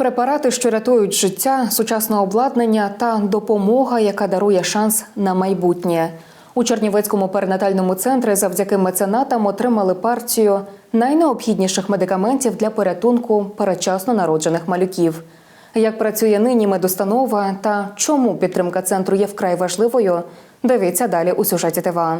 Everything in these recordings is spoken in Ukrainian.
Препарати, що рятують життя, сучасне обладнання та допомога, яка дарує шанс на майбутнє. У Чернівецькому перинатальному центрі завдяки меценатам отримали партію найнеобхідніших медикаментів для порятунку передчасно народжених малюків. Як працює нині медустанова та чому підтримка центру є вкрай важливою, дивіться далі у сюжеті ТВА.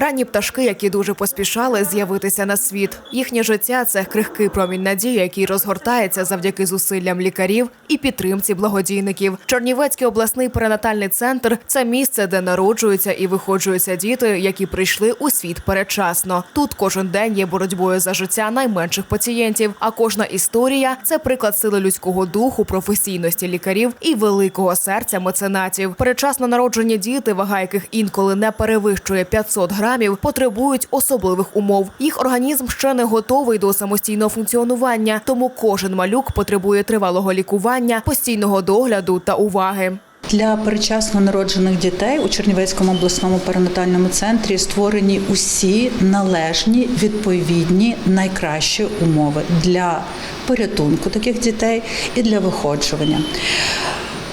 Ранні пташки, які дуже поспішали з'явитися на світ. Їхнє життя це крихкий промінь надії, який розгортається завдяки зусиллям лікарів і підтримці благодійників. Чернівецький обласний перинатальний центр це місце, де народжуються і виходжуються діти, які прийшли у світ передчасно. Тут кожен день є боротьбою за життя найменших пацієнтів. А кожна історія це приклад сили людського духу, професійності лікарів і великого серця меценатів. Передчасно народжені діти, вага яких інколи не перевищує 500 грамів, потребують особливих умов. Їх організм ще не готовий до самостійного функціонування, тому кожен малюк потребує тривалого лікування, постійного догляду та уваги. Для передчасно народжених дітей у Чернівецькому обласному перинатальному центрі створені усі належні відповідні найкращі умови для порятунку таких дітей і для виходжування.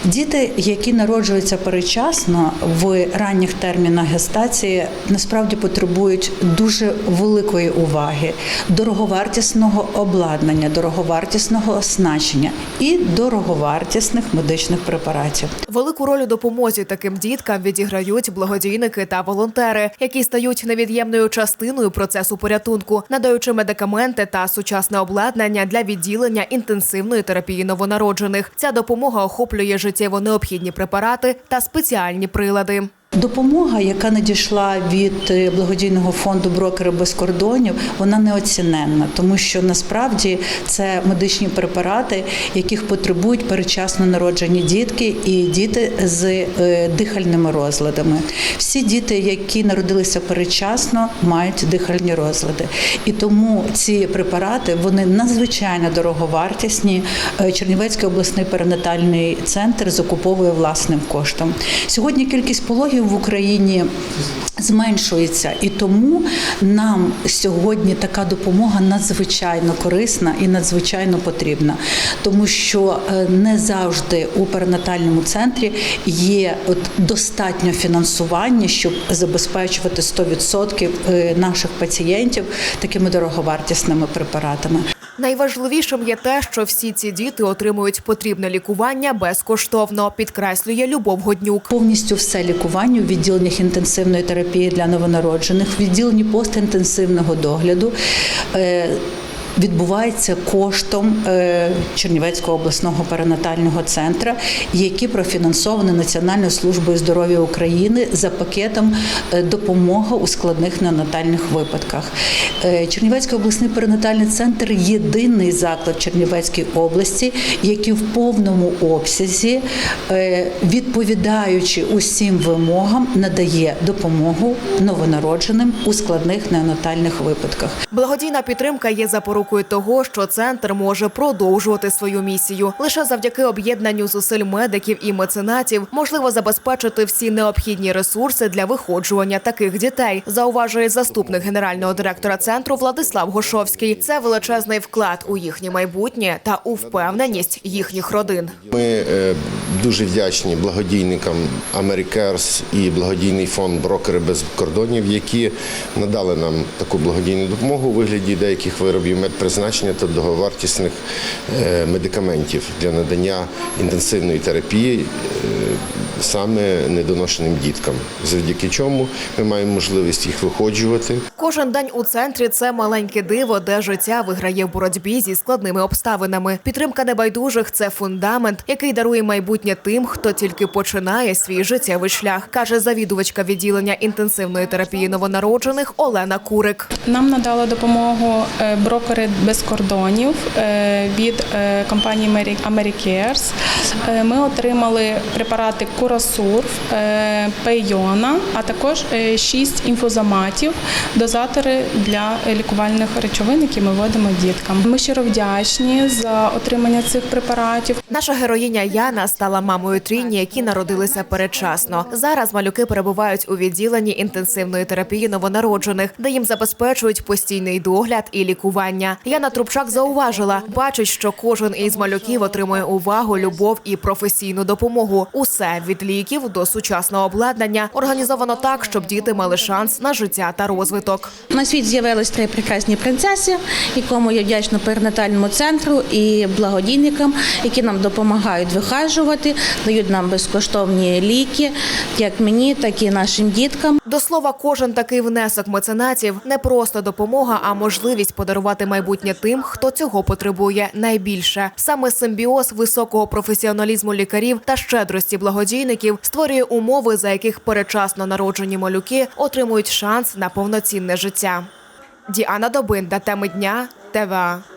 Діти, які народжуються передчасно в ранніх термінах гестації, насправді потребують дуже великої уваги, дороговартісного обладнання, дороговартісного оснащення і дороговартісних медичних препаратів. Велику роль у допомозі таким діткам відіграють благодійники та волонтери, які стають невід'ємною частиною процесу порятунку, надаючи медикаменти та сучасне обладнання для відділення інтенсивної терапії новонароджених. Ця допомога охоплює життєво необхідні препарати та спеціальні прилади. Допомога, яка надійшла від е, благодійного фонду Брокери без кордонів, вона неоціненна, тому що насправді це медичні препарати, яких потребують передчасно народжені дітки і діти з е, дихальними розладами. Всі діти, які народилися передчасно, мають дихальні розлади, і тому ці препарати вони надзвичайно дороговартісні. Е, Чернівецький обласний перинатальний центр закуповує власним коштом. Сьогодні кількість пологів в Україні зменшується, і тому нам сьогодні така допомога надзвичайно корисна і надзвичайно потрібна, тому що е, не завжди у перинатальному центрі є достатньо фінансування, щоб забезпечувати 100% е, наших пацієнтів такими дороговартісними препаратами. Найважливішим є те, що всі ці діти отримують потрібне лікування безкоштовно, підкреслює Любов Годнюк. Повністю все лікування в відділеннях інтенсивної терапії для новонароджених, в відділенні постінтенсивного догляду. Відбувається коштом е, Чернівецького обласного перинатального центру, які профінансовані Національною службою здоров'я України за пакетом е, допомога у складних неонатальних випадках. Е, Чернівецький обласний перинатальний центр єдиний заклад Чернівецької області, який в повному обсязі, відповідаючи усім вимогам, надає допомогу новонародженим у складних неонатальних випадках. Благодійна підтримка є запорукою того, що центр може продовжувати свою місію. Лише завдяки об'єднанню зусиль медиків і меценатів можливо забезпечити всі необхідні ресурси для виходжування таких дітей. Зауважує заступник генерального директора центру Владислав Гошовський. Це величезний вклад у їхнє майбутнє та у впевненість їхніх родин. Ми е, дуже вдячні благодійникам Америкерс і благодійний фонд Брокери без кордонів, які надали нам таку благодійну допомогу у вигляді деяких виробів медпризначення та договартісних е, медикаментів для надання інтенсивної терапії е, саме недоношеним діткам, завдяки чому ми маємо можливість їх виходжувати. Кожен день у центрі це маленьке диво, де життя виграє в боротьбі зі складними обставинами. Підтримка небайдужих це фундамент, який дарує майбутнє тим, хто тільки починає свій життєвий шлях, каже завідувачка відділення інтенсивної терапії новонароджених Олена Курик. Нам надали допомогу е, брокери без кордонів е, від е, компанії Americares. Е, Ми отримали препарати Курасур, е, Пейона, а також 6 інфузоматів, дозатори для лікувальних речовин, які ми вводимо діткам. Ми щиро вдячні за отримання цих препаратів. Наша героїня Яна стала мамою трійні, які народилися передчасно. Зараз малюки перебувають у відділенні інтенсивної терапії новонароджених, де їм забезпечують постійний догляд і лікування. Яна Трубчак зауважила, бачить, що кожен із малюків отримує увагу, любов і професійну допомогу. Усе від ліків до сучасного обладнання організовано так, щоб діти мали шанс на життя та розвиток. На світ з'явились три прекрасні принцеси, якому я вдячна перинатальному центру і благодійникам, які нам допомагають вихажувати, дають нам безкоштовні ліки, як мені, так і нашим діткам. До слова, кожен такий внесок меценатів не просто допомога, а можливість подарувати майбутнє тим, хто цього потребує найбільше. Саме симбіоз високого професіоналізму лікарів та щедрості благодійників створює умови, за яких передчасно народжені малюки отримують шанс на повноцінне життя. Діана Добинда, теми дня, ТВА.